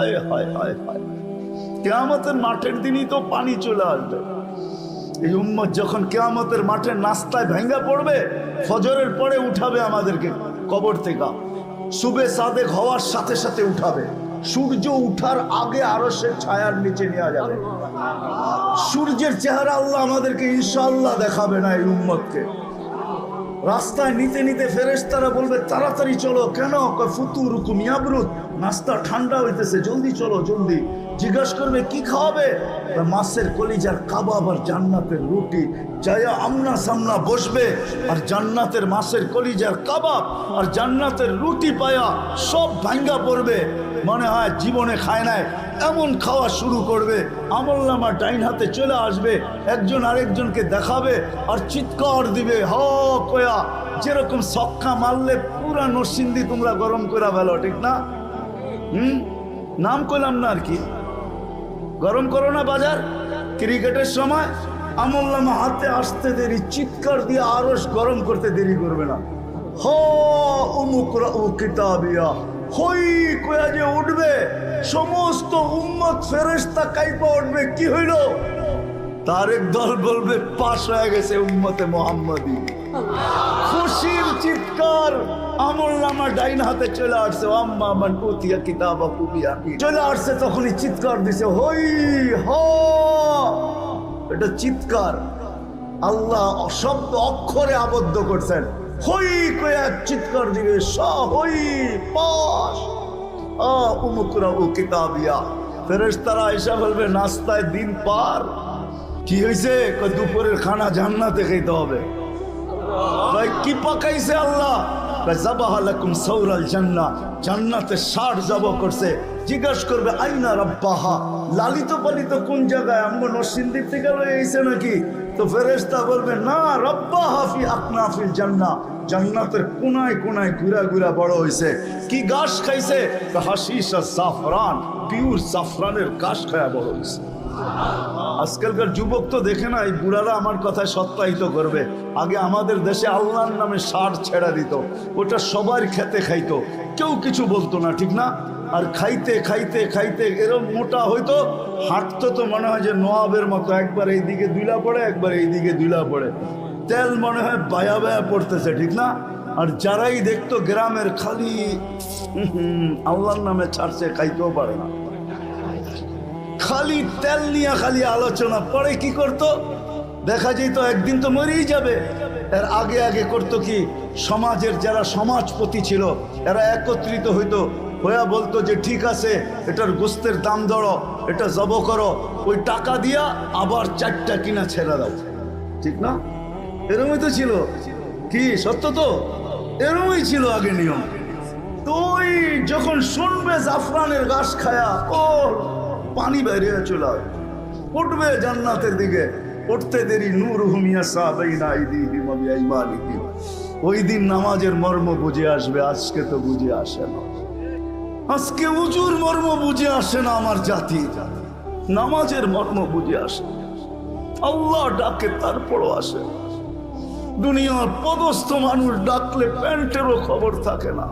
হায় হায় হায় হায়। কেয়ামতের মাঠের দিনই তো পানি চলে আসবে। এই উম্মত যখন কেয়ামতের মাঠের নাস্তায় ভেঙ্গা পড়বে, ফজরের পরে উঠাবে আমাদেরকে কবর থেকে। সুবে সাদেক হওয়ার সাথে সাথে উঠাবে। সূর্য উঠার আগে আরও সে ছায়ার নিচে নেওয়া যাবে। সূর্যের চেহারা আল্লাহ আমাদেরকে ইনশাল্লাহ দেখাবে না এই উম্মতকে। রাস্তায় নিতে নিতে ফেরেশতারা বলবে, তাড়াতাড়ি চলো। কেন? ফুতু ফুতুর কুমিয়াবরুত নাস্তা ঠান্ডা হইতেছে, জলদি চলো, জলদি। জিজ্ঞাসা করবে, কি খাওয়াবে? মাছের কলিজার কাবাব আর জান্নাতের রুটি। যাইয়া আমনা সামনা বসবে, আর জান্নাতের মাছের কলিজার কাবাব, আর জান্নাতের রুটি পায়া সব ভাঙ্গা পড়বে। মনে হয় জীবনে খায় নাই, এমন খাওয়া শুরু করবে। আমল্লামা ডাইন হাতে চলে আসবে, একজন আরেকজনকে দেখাবে, আর চিৎকার দিবে, হ কয়া। যেরকম সক্কা মারলে পুরা নরসিন্দি তোমরা গরম করে ফেলো, ঠিক না? হুম? নাম করলাম না আর কি। গরম করো না বাজার, ক্রিকেটের সময়। আমল্লামা হাতে আসতে দেরি, চিৎকার দিয়ে আরও গরম করতে দেরি করবে না। হ হই যে উঠবে? সমস্ত উঠবে, কি দল বলবে হয়ে গেছে উম্মতে মোহাম্মদী। চিৎকার আমল ডাইন হাতে চলে আসছে, আম্মা আমার পুতিয়া কিতাবা পুবিয়া চলে আসছে, তখনই চিৎকার দিছে, হই, হ এটা চিৎকার। আল্লাহ শব্দ অক্ষরে আবদ্ধ করছেন। হই কয়া চিৎকার দিবে নাস্তায় দিন পার। কি হয়েছে দুপুরের খানা খাইতে হবে। ভাই কি আল্লাহ? সৌরাল জান্না জান্নাতে করছে। জিজ্ঞাসা করবে, আইনা রব্বাহা? লালিত পালিত কোন জায়গায়? আমগো নরসিংদীর থেকে লয়ে এসে নাকি? তো ফেরেশতা বলবে, না রব্বা হাফি আকনাফিল জান্না জান্নাতের কোনায় কোনায় ঘুরা ঘুরা বড় হইছে। কি ঘাস খাইছে? হাসিস আর জাফরান, পিওর জাফরানের ঘাস খায়া বড় হইছে। আজকালকার যুবক তো দেখে না, এই বুড়ারা আমার কথায় সত্যায়িত করবে। আগে আমাদের দেশে আল্লাহর নামে সার ছেড়া দিত, ওটা সবার খেতে খাইতো। কেউ কিছু বলতো না, ঠিক না? আর খাইতে খাইতে খাইতে এরকম মোটা হইতো, হাঁটতো তো মনে হয় যে নোয়াবের মতো। একবার এইদিকে দুইলা পড়ে, একবার এইদিকে দুইলা পড়ে। তেল মনে হয় বায়া বায়া পড়তেছে, ঠিক না? আর যারাই দেখতো গ্রামের খালি আল্লাহর নামে ছাড়ছে, খাইতেও পারে না। খালি তেল নিয়ে খালি আলোচনা, পরে কি করতো? দেখা যেত একদিন তো মরেই যাবে। এর আগে আগে করতো কি? সমাজের যারা সমাজপতি ছিল, এরা একত্রিত হইতো হইয়া বলতো যে, ঠিক আছে, এটার গোস্তের দাম ধরো, এটা জব করো, ওই টাকা দিয়া আবার চারটা কিনা ছেড়ে দাও। ঠিক না? এরমই তো ছিল। কি, সত্য তো? এরমই ছিল আগে নিয়ম। তুই যখন শুনবে জাফরানের গাছ খায়া ও পানি বেরিয়ে চলে। উঠবে জান্নাতের দিকে। উঠতে দেরি, নূর হুমিয়া বিআইমানিহিম। ওই দিন নামাজের মর্ম বুঝে আসবে, আজকে তো বুঝে আসে না। আজকে উজুর মর্ম বুঝে আসে না আমার জাতি। নামাজের মর্ম বুঝে আসে। আল্লাহ ডাকে, তারপরও আসে। দুনিয়ার পদস্থ মানুষ ডাকলে প্যান্টেরও খবর থাকে না।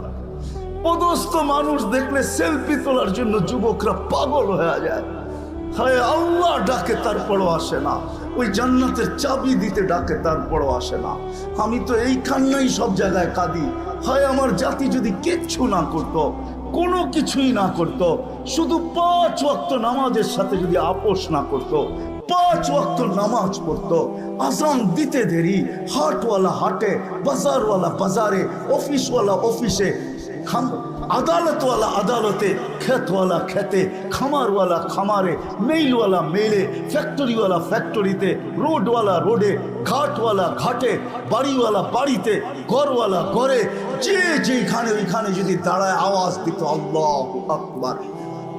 পদস্থ মানুষ দেখলে সেলফি তোলার জন্য যুবকরা পাগল হয়ে যায়। হায় আল্লাহ ডাকে, তারপরও আসে না। ওই জান্নাতের চাবি দিতে ডাকে, তারপরও আসে না। আমি তো এই কান্নাই সব জায়গায় কাঁদি। হয় আমার জাতি যদি কিচ্ছু না করত কোনো কিছুই না করত। শুধু পাঁচ ওয়াক্ত নামাজের সাথে যদি আপোষ না করত, পাঁচ ওয়াক্ত নামাজ পড়তো। আজান দিতে দেরি, হাটওয়ালা হাটে, বাজারওয়ালা বাজারে, অফিসওয়ালা অফিসে আদালতওয়ালা আদালতে, ক্ষেতওয়ালা খেতে খামারওয়ালা খামারে, মেইলওয়ালা মেইলে, ফ্যাক্টরিওয়ালা ফ্যাক্টরিতে, রোডওয়ালা রোডে, ঘাটওয়ালা ঘাটে, বাড়িওয়ালা বাড়িতে, ঘরওয়ালা ঘরে যে যেখানে ওইখানে যদি দাঁড়ায় আওয়াজ দিত, আল্লাহ আকবার।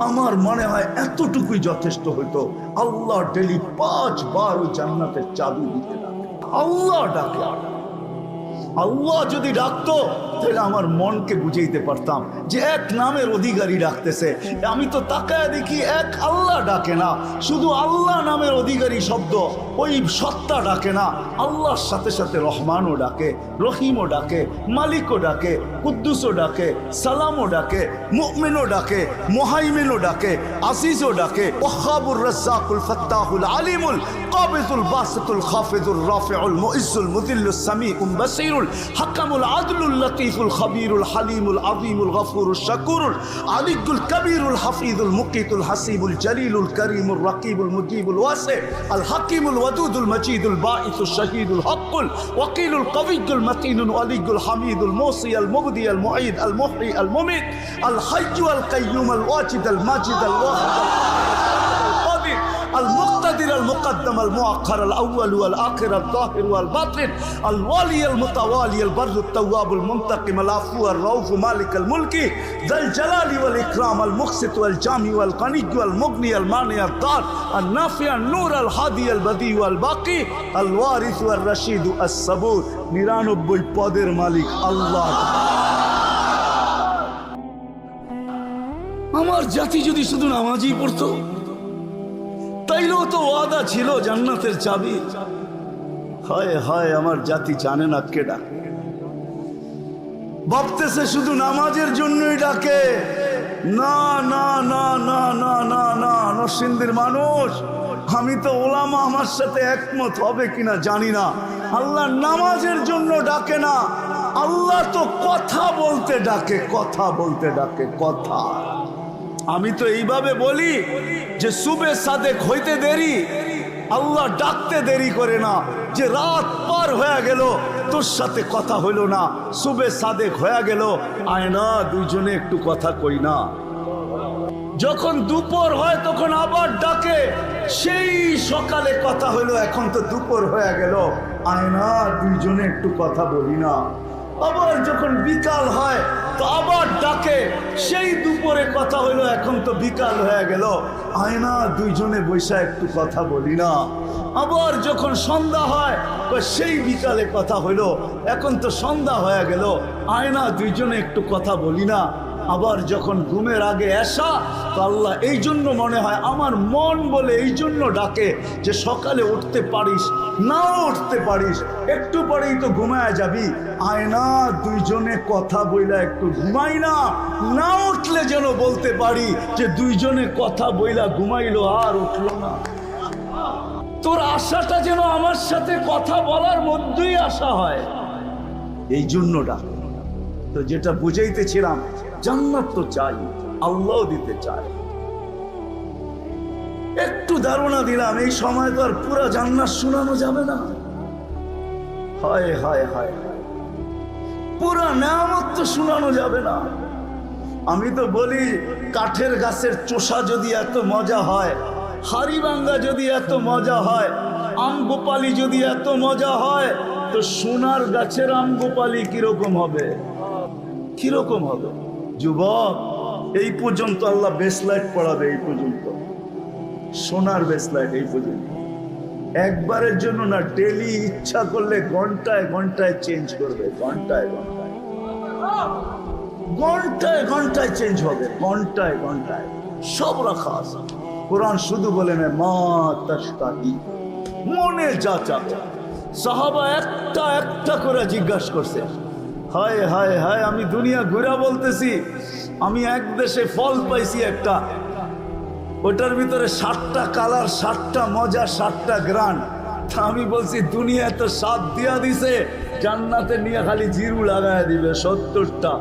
আমার মনে হয় এতটুকুই যথেষ্ট হইতো, আল্লাহ ডেলি পাঁচবার ওই জান্নাতের চাবি দিতে আল্লাহ ডাকে আল্লাহ যদি ডাকতো, তাহলে আমার মনকে বুঝাইতে পারতাম যে এক নামের অধিকারী ডাকতেছে। আমি তো তাকায় দেখি এক আল্লাহ ডাকে না, শুধু আল্লাহ নামের অধিকারী শব্দ, ওই সত্তা ডাকে না। আল্লাহর সাথে সাথে রহমানও ডাকে, রহিমও ডাকে, মালিকও ডাকে, কুদ্দুসও ডাকে, সালামও ডাকে, মুমিনও ডাকে, মোহাইমিনও ডাকে, আজিজও ডাকে ওহাবুর রাজ্জাকুল ফাত্তাহুল আলিমুল কাবিজুল বাসিতুল খাফিজুল রাফিউল মুইজ্জুল মুদিল্লুস সামিউল বাসীরুল حكم العدل اللطيف الخبير الحليم العظيم الغفور الشكور العلي الكبير الحفيظ المقيت الحسيب الجليل الكريم الرقيب المجيب الواسع الحكيم الودود المجيد الباعث الشهيد الحق الوكيل القوي المتين الولي الحميد الموصي المبدي المعيد المحيي المميت الحي القيوم الواجد الماجد الواحد المقتدر المقدم المؤخر الاول والاخر الظاهر والباطن الوالي المتوالي البر التواب المنتقم العفو الرؤوف مالك الملك ذا الجلال والاكرام المقسط والجامع والغني والمغني المانع الدار النافع النور الهادي البديع والباقي الوارث والرشيد الصبور নিরানব্বই পদের মালিক আল্লাহ আমার জাতি যদি শুধু নামাজই পড়তো তাইলেও তো ওয়াদা ছিল জান্নাতের চাবি। হয় হয়, আমার জাতি জানে না কে ডাক। ভাবতেছে শুধু নামাজের জন্যই ডাকে। না না না না না না না, নরসিংদীর মানুষ, আমি তো ওলামা আমার সাথে একমত হবে কিনা জানি না। আল্লাহ নামাজের জন্য ডাকে না। আল্লাহ তো কথা বলতে ডাকে, কথা বলতে ডাকে, কথা। আমি তো এইভাবে বলি যে সুবে সাদেক হইতে দেরি, আল্লাহ ডাকতে দেরি করে না, যে রাত পার হয়ে গেল, তোর সাথে কথা হইল না, সুবে সাদেক হয়ে গেল আয় না দুইজনে একটু কথা কই না। যখন দুপুর হয় তখন আবার ডাকে, সেই সকালে কথা হইল, এখন তো দুপুর হয়ে গেল আয় না দুইজনে একটু কথা বলি না। আবার যখন বিকাল হয়, তো আবার ডাকে। সেই দুপুরে কথা হইল, এখন তো বিকাল হয়ে গেল। আয়না, দুইজনে বৈশা একটু কথা বলি না। আবার যখন সন্ধ্যা হয় সেই বিকালে কথা হইল। এখন তো সন্ধ্যা হয়ে গেল, আয়না, দুইজনে একটু কথা বলি না। আবার যখন ঘুমের আগে আসা তো আল্লাহ এই জন্য মনে হয় আমার মন বলে এই জন্য ডাকে যে সকালে উঠতে পারিস, নাও উঠতে পারিস, একটু পরেই তো ঘুমায় যাবি। আয়না, দুইজনে কথা বইলা একটু ঘুমাই না না উঠলে যেন বলতে পারি যে দুইজনে কথা বইলা ঘুমাইলো আর উঠল না। তোর আশাটা যেন আমার সাথে কথা বলার মধ্যেই আশা হয়। এই জন্য ডাক। তো যেটা বুঝাইতেছিলাম জান্নাত তো চাই আল্লাহ দিতে চায়। একটু ধারণা দিলাম, এই সময় তো আর পুরা জান্নাত শোনানো যাবে না। হায় হায় হায় পুরা নামত তো শোনানো যাবে না। আমি তো বলি, কাঠের গাছের চোষা যদি এত মজা হয় হাড়িভাঙ্গা যদি এত মজা হয়, আম গোপালি যদি এত মজা হয়, তো সোনার গাছের আম গোপালি কীরকম হবে? কীরকম হবে? যুবক, এই পর্যন্ত আল্লাহ বেসলাইট পড়াবে, এই পর্যন্ত। সোনার বেসলাইট এই পর্যন্ত। একবারের জন্য না ডেলি ইচ্ছা করলে ঘন্টায় ঘন্টায় চেঞ্জ করবে, ঘন্টায় ঘন্টায়। ঘন্টায় ঘন্টায় চেঞ্জ হবে, ঘন্টায় ঘন্টায়। সব রাখা আছে। কোরআন শুধু বলে না, মা তাস্তাহি মনে যা চাবে সাহাবা একটা একটা করে জিজ্ঞাসা করছে। হায় হায় হায়, আমি দুনিয়া ঘুরা বলতেছি, আমি এক দেশে ফল পাইছি একটা। ওটার ভিতরে ষাটটা কালার ষাটটা মজা ষাটটা গ্রান আমি বলছি দুনিয়া তো সাত দিয়া দিছে, জান্নাতে নিয়ে খালি জিরু লাগায় দিবে সত্তরটা।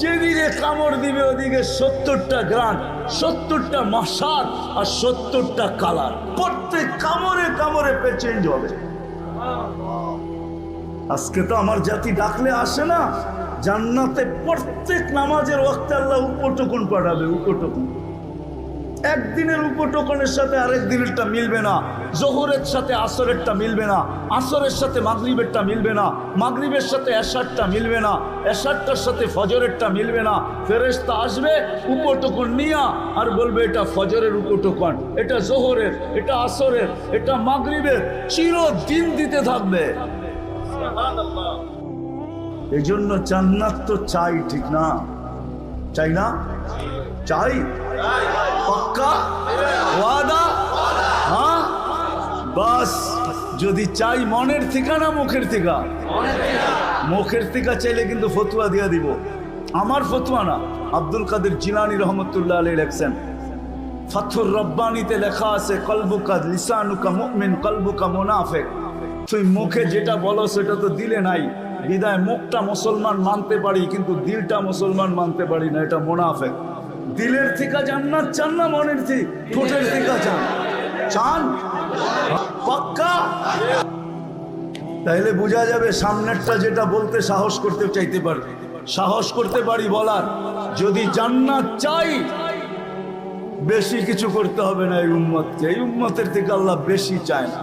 যেদিকে কামড় দিবে ওদিকে সত্তরটা গ্রান সত্তরটা মশার আর সত্তরটা কালার। প্রত্যেক কামড়ে কামড়ে পে চেঞ্জ হবে। আজকে তো আমার জাতি ডাকলে আসে না। জান্নাতে প্রত্যেক নামাজের ওয়াক্তে আল্লাহ উপটকন পাঠাবে, উপটকন। একদিনের উপটকনের সাথে আরেক দিনেরটা মিলবে না। জোহরের সাথে আসরেরটা মিলবে না। আসরের সাথে মাগরিবেরটা মিলবে না। মাগরিবের সাথে এশারটা মিলবে না। এশারটার সাথে ফজরেরটা মিলবে না। ফেরেশতা আসবে, উপটকন নিয়া আর বলবে, এটা ফজরের উপটকন। এটা জোহরের, এটা আসরের, এটা মাগরিবের। চিরদিন দিতে থাকবে। এই জন্য জান্নাত তো চাই, ঠিক না? চাই না? চাই? পাক্কা? ওয়াদা? হ্যাঁ? বাস, যদি চাই মনের ঠিকানা মুখের ঠিকা? মুখের ঠিকা চাইলে কিন্তু ফতুয়া দিয়া দিব। আমার ফতুয়া না, আব্দুল কাদের জিলানি রহমতুল্লাহ আলী লেখছেন। ফাথুর রব্বানিতে লেখা আছে, কলবুকা লিসানুকা মুমিন, কলবুকা মুনাফেক। তুই মুখে যেটা বলো সেটা তো দিলে নাই। বিদায়, মুখটা মুসলমান মানতে পারি, কিন্তু দিলটা মুসলমান মানতে পারি না, এটা মুনাফেক। দিলের থেকে জান্নাত চান না মনের ঠোঁটের থেকে চান। চান? পাক্কা? তাইলে বোঝা যাবে সামনেরটা যেটা বলতে সাহস করতে চাইতে পারি সাহস করতে পারি বলার। যদি জান্নাত চাই, বেশি কিছু করতে হবে না এই উম্মতকে। এই উম্মতের থেকে আল্লাহ বেশি চায় না।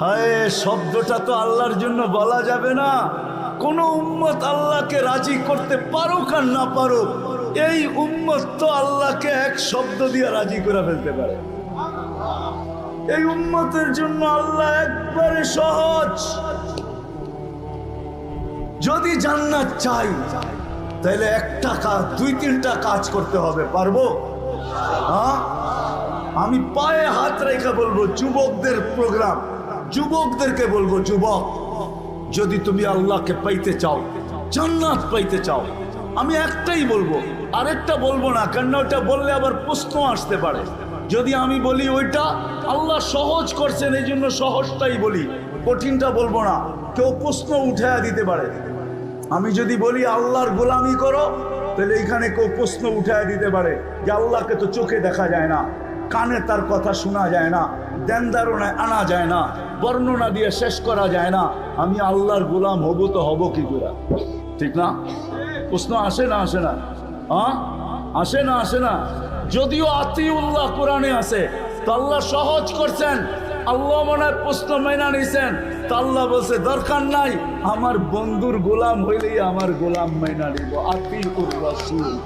হায়, শব্দটা তো আল্লাহর জন্য বলা যাবে না। কোন উম্মত আল্লাহকে রাজি করতে পারুক আর না পারুক, এই উম্মত তো আল্লাহকে এক শব্দ দিয়ে রাজি করে ফেলতে পারে। এই উম্মতের জন্য আল্লাহ একবারে সহজ। যদি জান্নাত চাই, তাহলে একটা কাজ দুই, তিনটা কাজ করতে হবে, পারব? হ্যাঁ আমি পায়ে হাত রেখে বলব, যুবকদের প্রোগ্রাম যুবকদেরকে বলব, যুবক, যদি তুমি আল্লাহকে পাইতে চাও, জান্নাত পাইতে চাও, আমি একটাই বলব, আরেকটা বলব না কেন ওটা বললে আবার প্রশ্ন আসতে পারে। যদি আমি বলি ওইটা, আল্লাহ সহজ করছেন এই জন্য সহজটাই বলি। কঠিনটা বলব না, কেউ প্রশ্ন উঠে দিতে পারে। আমি যদি বলি আল্লাহর গোলামি করো, তাহলে এইখানে কেউ প্রশ্ন উঠায় দিতে পারে যে আল্লাহকে তো চোখে দেখা যায় না, কানে তার কথা শোনা যায় না, দেন আনা যায় না। বর্ণনা দিয়ে শেষ করা যায় না। আমি আল্লাহর গোলাম হব তো হব কি করে? ঠিক না? প্রশ্ন আসে না আসে না? হ্যাঁ আসে না আসে না? যদিও আতিউল্লাহ কোরআনে আছে। তো আল্লাহ সহজ করছেন। আল্লাহ মনে হয় প্রশ্ন মেনা নিছেন। তা আল্লাহ বলছে, দরকার নাই। আমার বন্ধুর গোলাম হইলেই আমার গোলাম মেনা নিব। আতিউর রাসূল।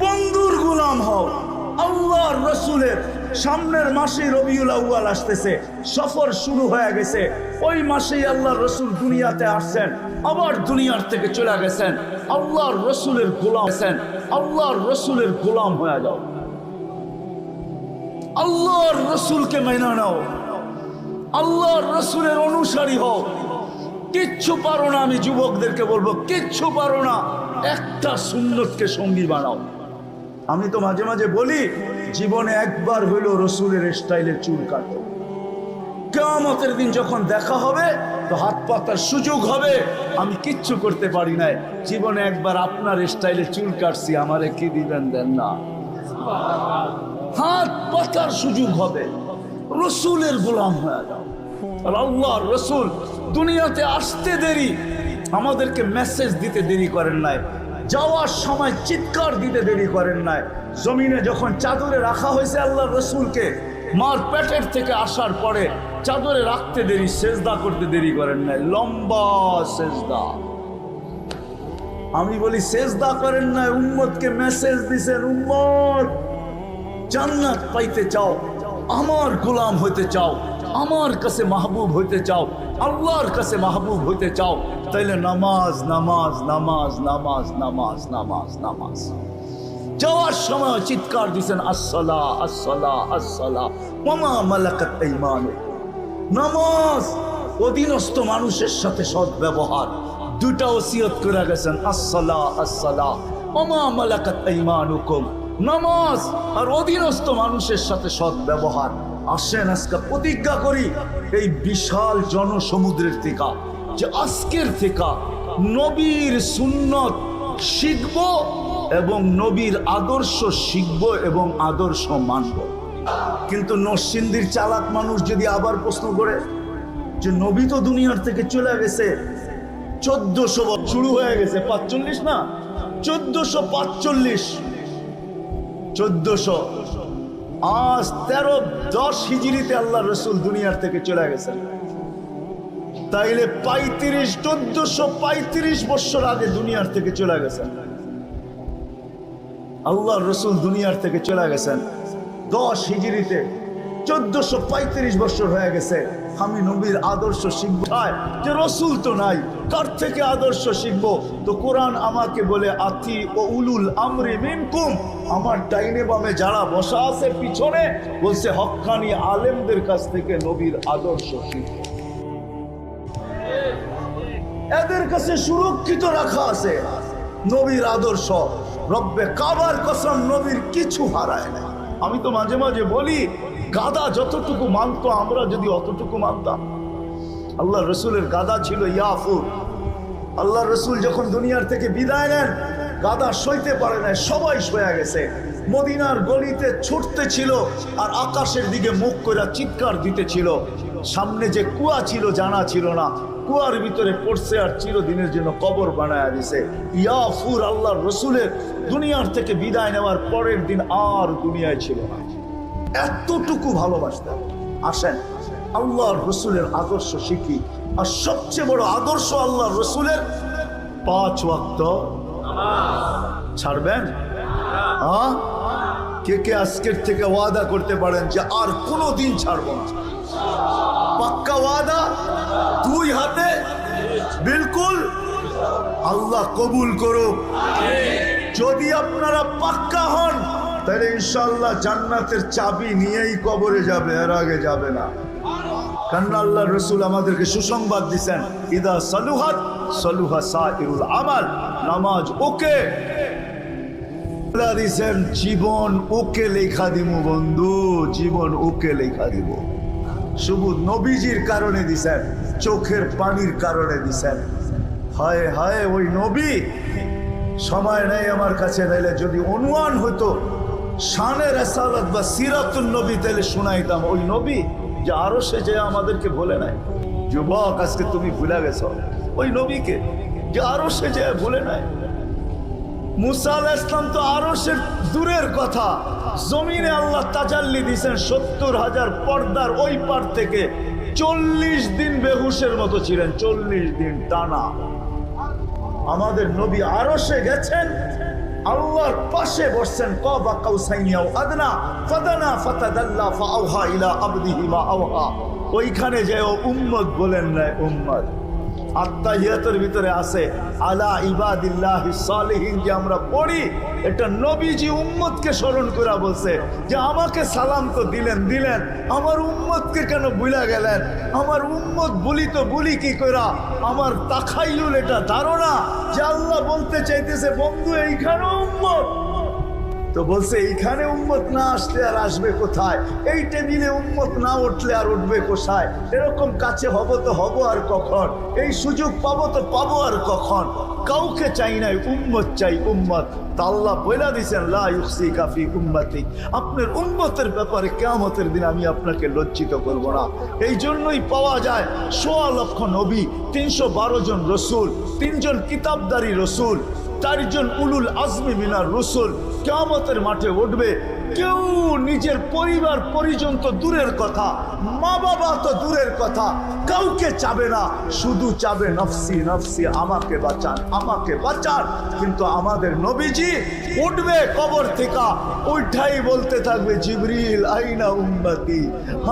বন্ধুর গোলাম হও। আল্লাহর রসুলের সামনের মাসে রবিউল আউয়াল আসতেছে, সফর শুরু হয়ে গেছে। ওই মাসেই আল্লাহ রসুল দুনিয়াতে আসছেন, আবার দুনিয়ার থেকে চলে গেছেন। আল্লাহর রসুলের গোলাম আছেন আল্লাহর রসুলের গোলাম হয়ে যাও। আল্লাহর রসুলকে মেনে নাও। আল্লাহর রসুলের অনুসারী হও। কিচ্ছু পারো না, আমি যুবকদেরকে বলব, কিচ্ছু পারো না। একটা সুন্নতকে সঙ্গী বানাও। আমি তো মাঝে মাঝে বলি জীবনে একবার হইল রসুলের স্টাইলে চুল কাটো কেমতের দিন যখন দেখা হবে, তো হাত পাতার সুযোগ হবে। আমি কিচ্ছু করতে পারি নাই। জীবনে একবার আপনার স্টাইলে চুল কাটছি, আমারে কি দিবেন দেন না? হাত পাতার সুযোগ হবে। রসুলের গোলাম হয়ে যাও। আর আল্লাহর রসুল দুনিয়াতে আসতে দেরি, আমাদেরকে মেসেজ দিতে দেরি করেন নাই। যাওয়ার সময় চিৎকার দিতে দেরি করেন নাই। জমিনে যখন চাদরে রাখা হয়েছে আল্লাহ রসুলকে, মার পেটের থেকে আসার পরে চাদরে রাখতে দেরি, সেজদা করতে দেরি করেন নাই। লম্বা সেজদা। আমি বলি, সেজদা করেন নাই, উম্মতকে মেসেজ দিছেন, উম্মত, জান্নাত পাইতে চাও, আমার গোলাম হইতে চাও, আমার কাছে মাহবুব হইতে চাও আল্লাহর কাছে মাহবুব হইতে চাও, তাইলে নামাজ নামাজ নামাজ নামাজ নামাজ নামাজ নামাজ। যাওয়ার সময় চিৎকার দিচ্ছেন আসসালা আসসালা আসসালা মামা মালাকাত ঈমানু নামাজ, অধীনস্থ মানুষের সাথে সৎ ব্যবহার। দুটা ওসিয়ত করে গেছেন, আসসালা আসসালা মামা মালাকাত ঈমানুকুম নামাজ আর অধীনস্থ মানুষের সাথে সৎ ব্যবহার। আসেন আজকে প্রতিজ্ঞা করি, এই বিশাল জনসমুদ্রের থেকে, যে আজকের থেকে নবীর সুন্নত শিখব এবং নবীর আদর্শ শিখব এবং আদর্শ মানব। কিন্তু নরসিন্দির চালাক মানুষ যদি আবার প্রশ্ন করে, যে নবী তো দুনিয়ার থেকে চলে গেছে, চোদ্দশো শুরু হয়ে গেছে, পাঁচচল্লিশ না? চোদ্দশো পাঁচচল্লিশ, চোদ্দশো আজ তেরো, দশ হিজিরিতে আল্লাহ রসুল দুনিয়ার থেকে চলে গেছেন। তাইলে পঁয়ত্রিশ, চোদ্দশো পঁয়ত্রিশ বছর আগে দুনিয়ার থেকে চলে গেছেন। আল্লাহ রসুল দুনিয়ার থেকে চলে গেছেন। দশ হিজিরিতে চোদ্দশো পঁয়ত্রিশ বছর হয়ে গেছে। আমি নবীর আদর্শ শিখব। যে রসুল তো নাই। কার থেকে আদর্শ শিখব। তো কোরআন আমাকে বলে, আতি ও উলুল আমরি মিনকুম। আমার ডাইনে বামে যারা বসা আছে পিছনে, বলছে, হকানি আলেমদের কাছ থেকে নবীর আদর্শ শিখব। এদের কাছে সুরক্ষিত রাখা আছে, নবীর আদর্শ। রব্বে কাবার কসম নবীর কিছু হারায় না আমি তো মাঝে মাঝে বলি, গাদা যতটুকু মানতো, আমরা যদি অতটুকু মানতাম। আল্লাহ রসুলের গাদা ছিল ইয়াফুর আল্লাহ রসুল যখন দুনিয়ার থেকে বিদায় নেন, গাদা সইতে পারে না সবাই সয়া গেছে। মদিনার গলিতে ছুটতে ছিল আর আকাশের দিকে মুখ করে চিৎকার দিতেছিল সামনে যে কুয়া ছিল, জানা ছিল না। কুয়ার ভিতরে পড়ছে আর চিরদিনের জন্য কবর বানায় দিছে। ইয়াফুর আল্লাহ রসুলের দুনিয়ার থেকে বিদায় নেওয়ার পরের দিন আর দুনিয়ায় ছিল না। এতটুকু ভালোবাসতেন আসেন আল্লাহর রসুলের আদর্শ শিখি আর সবচেয়ে বড় আদর্শ আল্লাহর রসুলের পাঁচ ওয়াক্ত। ছাড়বেন? হ্যাঁ? কে কে আজকের থেকে ওয়াদা করতে পারেন যে আর কোনো দিন ছাড়বো না। পাক্কা ওয়াদা? দুই হাতে? বিলকুল? আল্লাহ কবুল করুক। যদি আপনারা পাক্কা হন, তাহলে ইনশাল্লাহ জান্নাতের চাবি নিয়েই কবরে যাবে, এর আগে যাবে না। কারণ আল্লাহ রসুল আমাদেরকে সুসংবাদ দিচ্ছেন ইদা সালুহাত, সালুহা সাইরুল আমাল, নামাজ ওকে। দিছেন, জীবন ওকে লেখা দিব বন্ধু, জীবন ওকে লেখা দিব। শুধু নবীজির কারণে দিছেন, চোখের পানির কারণে দিছেন। হায় হায়, ওই নবী! সময় নেই আমার কাছে, নাইলে যদি অনুমান হতো শানের বা সিরাতুল নবী তাহলে শোনাইতাম, ওই নবী যে আরও সে যে আমাদেরকে ভুলে নাই। যুবক, আজকে তুমি ভুলে গেছো। ওই নবীকে যে আরও সে যে ভুলে নাই। মুসা আলাহ ইসলাম তো আরও সে দূরের কথা। জমিনে আল্লাহ তাজাল্লি দিয়েছেন সত্তর হাজার পর্দার ওই পার থেকে। চল্লিশ দিন বেহুশের মতো ছিলেন, চল্লিশ দিন টানা। আমাদের নবী আরও সে গেছেন। আল্লাহর পাশে বসছেন কবা কাউসাইয়াও আদনা, ফাদানা ফাতাদাল্লা ফাআওহা ইলা আবদিহি মা আওহা। ওইখানে যে ও উম্মত বলেন না উম্মত। আত্মাহিয়াতের ভিতরে আছে, আলা ইবাদিল্লাহ সালেহীন, যে আমরা পড়ি, এটা নবীজি উম্মতকে স্মরণ করা বলছে যে আমাকে সালাম তো দিলেন দিলেন। আমার উম্মতকে কেন ভুলা গেলেন? আমার উম্মত বলি তো বলি কি করা আমার তাখাইয়ুল এটা ধারণা যে আল্লাহ বলতে চাইতেছে, বন্ধু এইখানেও উম্মত। তো বলছে, এইখানে উম্মত না আসলে আর আসবে কোথায়? এই টেবিলে উম্মত না উঠলে আর উঠবে কোথায়? এরকম কাছে হব তো হব আর কখন? এই সুযোগ পাবো তো পাবো আর কখন? কাউকে চাই নাই, উম্মত চাই উম্মত। তা আল্লাহ বইলা দিছেন, লা ইউসি কাফি উম্মতি। আপনার উম্মতের ব্যাপারে কেয়ামতের দিন আমি আপনাকে লজ্জিত করব না। এই জন্যই পাওয়া যায় সোয়া লক্ষ নবী, তিনশো বারো জন রসুল, তিনজন কিতাবদারি রসুল চারজন উলুল আজমি মিনার রসুল কেমতের মাঠে উঠবে। কেউ নিজের পরিবার, পরিজন তো দূরের কথা, মা বাবা তো দূরের কথা, কাউকে চাবে না, শুধু চাবে নফসি নফসি, আমাকে বাঁচান আমাকে বাঁচান। কিন্তু আমাদের নবীজি উঠবে কবর থেকে ওইটাই বলতে থাকবে, জিবরিল, আইনা উম্মতি?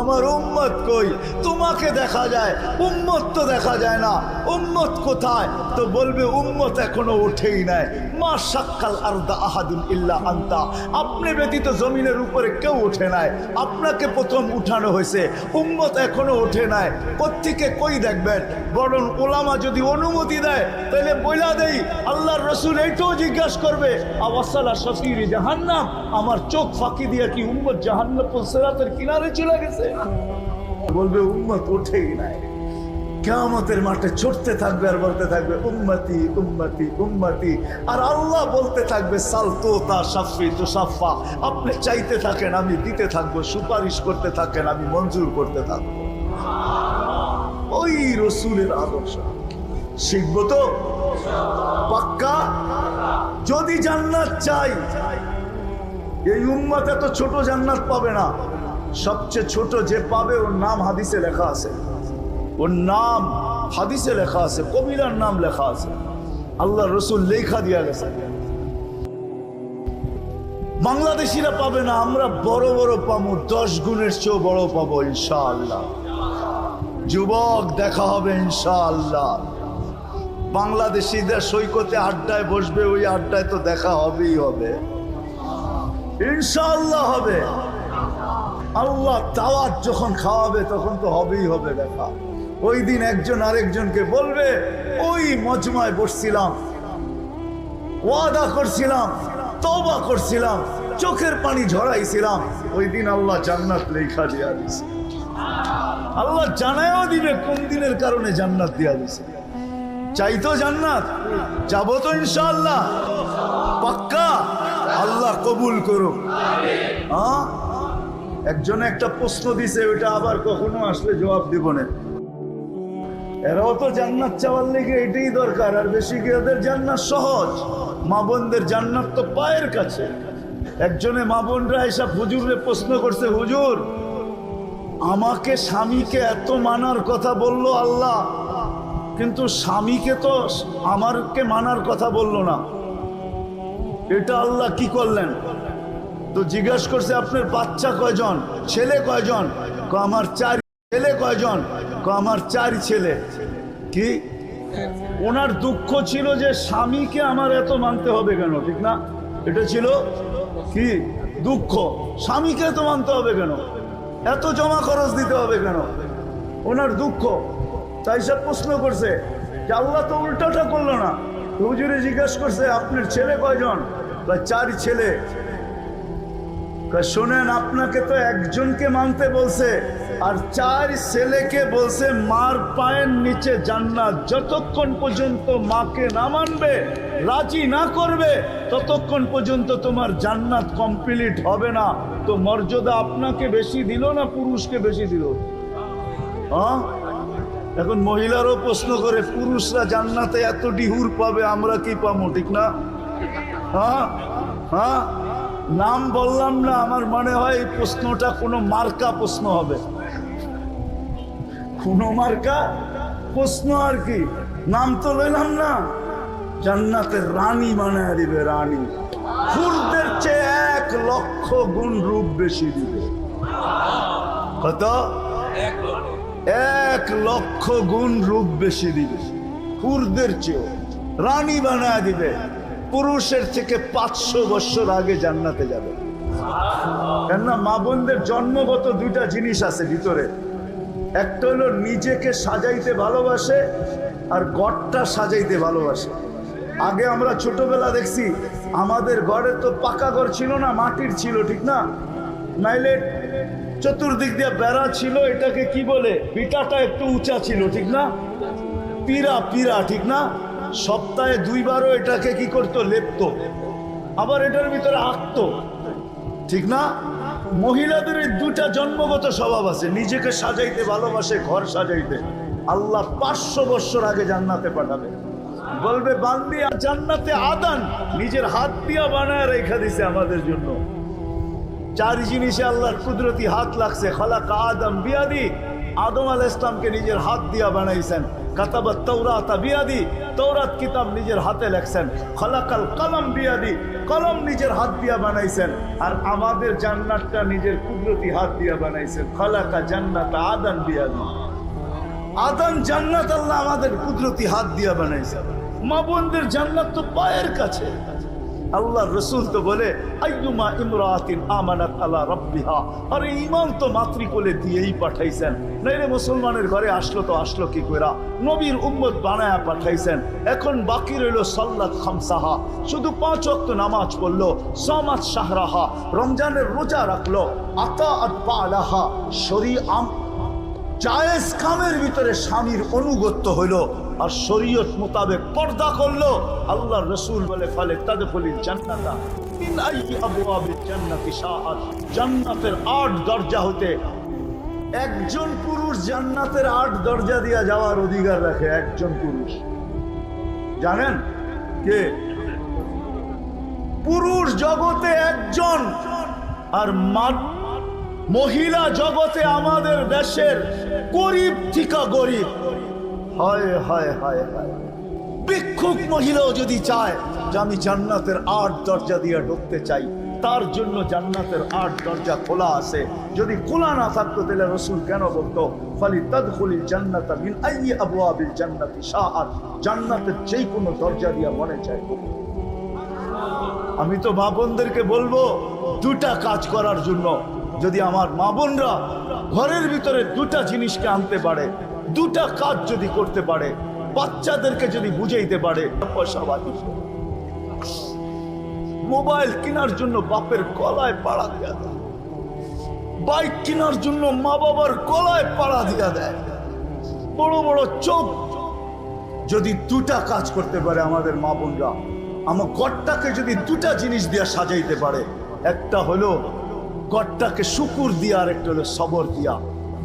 আমার উম্মত কই? তোমাকে দেখা যায়, উম্মত তো দেখা যায় না, উম্মত কোথায়? তো বলবে, উম্মত এখনও ওঠেই নাই। মা সাক্কাল আরদা আহাদুল ইল্লা আন্তা। আপনি ব্যতীত জমিনের উপরে কেউ ওঠে নাই। আপনাকে প্রথম উঠানো হয়েছে। উম্মত এখনও ওঠে নাই। কোত্থেকে কই দেখবেন? বরং ওলামা যদি অনুমতি দেয়, তাহলে বইলা দেই, আল্লাহর রসুল এইটাও জিজ্ঞাসা করবে, আওয়াসালা শফির জাহান্নাম, আমার চোখ ফাঁকি দিয়ে কি উম্মত জাহান্নাম সেরাতের কিনারে চলে গেছে? বলবে, উম্মত ওঠেই নাই। কেয়ামতের মাঠে ছুটতে থাকবে আর বলতে থাকবে, উম্মতি উম্মতি উম্মতি। আর আল্লাহ বলতে থাকবে, সাল তো তা সাফি তো সাফা। আপনি চাইতে থাকেন, আমি দিতে থাকব, সুপারিশ করতে থাকেন, আমি মঞ্জুর করতে থাকব। ওই রসুলের আদর্শ। শিখব তো? পাক্কা? যদি জান্নাত চাই, এই উম্মত এত ছোট জান্নাত পাবে না। সবচেয়ে ছোট যে পাবে, ওর নাম হাদিসে লেখা আছে। ওর নাম হাদিসে লেখা আছে, কবিরার নাম লেখা আছে। আল্লাহ রসুল লেখা দিয়া গেছে। বাংলাদেশিরা পাবে না, আমরা বড় বড় পাবো, দশ গুণের চেয়েও বড় পাবো, ইনশাআল্লাহ। যুবক দেখা হবে, ইনশাআল্লাহ। বাংলাদেশিদের সৈকতে আড্ডায় বসবে, ওই আড্ডায় তো দেখা হবেই হবে। ইনশাআল্লাহ হবে। আল্লাহ দাওয়াত যখন খাওয়াবে, তখন তো হবেই হবে দেখা। ওই দিন একজন আরেকজনকে বলবে, ওই মজমায় বসছিলাম। ওয়াদা করছিলাম তবা করছিলাম, চোখের পানি ঝরাইছিলাম। ওই দিন আল্লাহ জান্নাত লেখা দিয়া দিছে। আল্লাহ জানায়ও দিবে কোন দিনের কারণে জান্নাত দিয়া দিছে। চাইতো জান্নাত, যাব তো ইনশাআল্লাহ। পাক্কা? আল্লাহ কবুল করুক। হ্যাঁ একজনে একটা প্রশ্ন দিছে, ওইটা আবার কখনো আসলে জবাব দিব না। এরাও তো জান্নাত চাওয়ার লেগে এটাই দরকার, আর বেশি কি ওদের জান্নাত সহজ? মা বোনদের জান্নাত তো পায়ের কাছে। একজনে মা বোনরা এসব হুজুরে প্রশ্ন করছে, হুজুর, আমাকে স্বামীকে এত মানার কথা বলল আল্লাহ, কিন্তু স্বামীকে তো আমারকে মানার কথা বলল না। এটা আল্লাহ কি করলেন? তো জিজ্ঞাসা করছে, আপনার বাচ্চা কয়জন? ছেলে কয়জন? আমার চার ছেলে কয়জন? আমার চার ছেলে। কি? ওনার দুঃখ ছিল যে স্বামীকে আমার এত মানতে হবে কেন, ঠিক না? এটা ছিল কি? দুঃখ। স্বামীকে এত মানতে হবে কেন? এত জমা খরচ দিতে হবে কেন? ওনার দুঃখ। তাই সব প্রশ্ন করছে যে আল্লাহ তো উল্টাটা করল না। হুজুরে জিজ্ঞাসা করছে, আপনার ছেলে কয়জন? বা চার ছেলে। শোনেন, আপনাকে তো একজনকে মানতে বলছে। আর চার ছেলেকে বলছে, মার পায়ের নিচে জান্নাত। যতক্ষণ পর্যন্ত মাকে না মানবে, রাজি না করবে, ততক্ষণ পর্যন্ত তোমার জান্নাত কমপ্লিট হবে না। তো মর্যাদা আপনাকে বেশি দিল না পুরুষকে বেশি দিল? হ্যাঁ? এখন মহিলারও প্রশ্ন করে, পুরুষরা জান্নাতে এত ডিহুর পাবে, আমরা কি পাবো, ঠিক না? হ্যাঁ? হ্যাঁ? নাম বললাম না, আমার মনে হয় এই প্রশ্নটা কোনো মার্কা প্রশ্ন হবে। কোনো প্রশ্ন আর কি? নাম তো লইলাম না। জান্নাতের রানী বানায় দিবে রানী। ফুলদের চেয়ে এক লক্ষ গুণ রূপ বেশি দিবে। কত? এক লক্ষ গুণ রূপ বেশি দিবে। হুরদের চেয়েও। রানী বানায় দিবে। পুরুষের থেকে পাঁচশো বছর আগে জান্নাতে যাবে। কেননা মা বোনদের জন্মগত দুইটা জিনিস আছে ভিতরে। একটা হলো নিজেকে সাজাইতে ভালোবাসে আর গড়টা সাজাইতে ভালোবাসে। আগে আমরা ছোটবেলা দেখছি, আমাদের ঘরে তো পাকা ঘর ছিল না, মাটির ছিল, ঠিক না? নাইলে চতুর্দিক দিয়ে বেড়া ছিল, এটাকে কি বলে? বিটাটা একটু উঁচা ছিল, ঠিক না? পিরা পিরা ঠিক না? সপ্তাহে দুইবারও এটাকে কি করতো, লেপতো। আবার এটার ভিতরে আঁকতো, ঠিক না? মহিলাদের দুটা জন্মগত স্বভাব আছে। নিজেকে সাজাইতে ভালোবাসে, ঘর সাজাইতে। আল্লাহ পাঁচশো বছর আগে জান্নাতে পাঠাবে। বলবে, বান্দি জান্নাতে আদান। নিজের হাত দিয়া বানায় রেখা দিছে আমাদের জন্য। চার জিনিসে আল্লাহর কুদরতি হাত লাগছে। খালাকা আদম বিয়াদি, আদম আল ইসলামকে নিজের হাত দিয়া বানাইছেন। কাতাবাত তৌরাতা বিয়াদি তৌরাত কিতাব নিজের হাতে লেখছেন। খলাকাল কলম বিয়াদি, কলম নিজের হাত দিয়া বানাইছেন। আর আমাদের জান্নাতটা নিজের কুদরতি হাত দিয়া বানাইছেন। খলাকা জান্নাত আদান বিয়াদি। আদম জান্নাত আল্লাহ আমাদের কুদরতি হাত দিয়া বানাইছেন। মা বোনদের জান্নাত তো পায়ের কাছে। আল্লাহ রসুল তো বলে আরে ইমান তো দিয়েই পাঠাইছেন। মুসলমানের ঘরে আসলো তো আসলো কি কইরা? নবীর বানায়া পাঠাইছেন। এখন বাকি খামসাহা। শুধু নামাজ পড়ল রমজানের রোজা রাখল। আতা শরী জায়েজ ভিতরে স্বামীর অনুগত্য হইল। আর শরীয়ত মোতাবেক পর্দা করল। আল্লাহ রসুল বলে, ফলে তাদের ফলি জান্নাতা জান্নাতের আট দরজা হতে একজন পুরুষ জান্নাতের আট দরজা দিয়া যাওয়ার অধিকার রাখে একজন পুরুষ। জানেন কে? পুরুষ জগতে একজন, আর মহিলা জগতে আমাদের দেশের গরিব থিকা গরিব। হায় হায় হায় হায়। ভিক্ষুক মহিলাও যদি চায় যে আমি জান্নাতের আট দরজা দিয়ে ঢুকতে চাই, তার জন্য জান্নাতের আট দরজা খোলা আছে। যদি খোলা না থাকতো, তাহলে রসুল কেন বলতো ফালি তদখুলি জান্নাত মিন আইয়ি আবওয়াবিল জান্নাতি শাআত জান্নাতের যেই কোনো দরজা দিয়া মনে চায়। আমি তো মা বোনদেরকে বলব, দুটা কাজ করার জন্য। যদি আমার মা বোনরা ঘরের ভিতরে দুটা জিনিসকে আনতে পারে দুটা কাজ যদি করতে পারে, বাচ্চাদেরকে যদি বুঝাইতে পারে, পয়সা মোবাইল কেনার জন্য বাপের গলায় পাড়া দিয়া দেয়। বাইক কেনার জন্য মা বাবার গলায় পাড়া দিয়া দেয়। বড় বড় চোখ। যদি দুটা কাজ করতে পারে আমাদের মা বোনরা, আমার গড়টাকে যদি দুটা জিনিস দিয়া সাজাইতে পারে, একটা হলো গড়টাকে শুকুর দিয়া আর একটা হলো সবর দিয়া।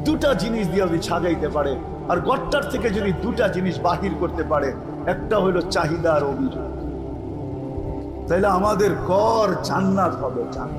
দুটা জিনিস দিয়া যদি সাজাইতে পারে আর গড়টার থেকে যদি দুটা জিনিস বাহির করতে পারে, একটা হলো চাহিদা আর অভিযোগ। তাইলে আমাদের কর জান্নাত হবে, জান্নাত।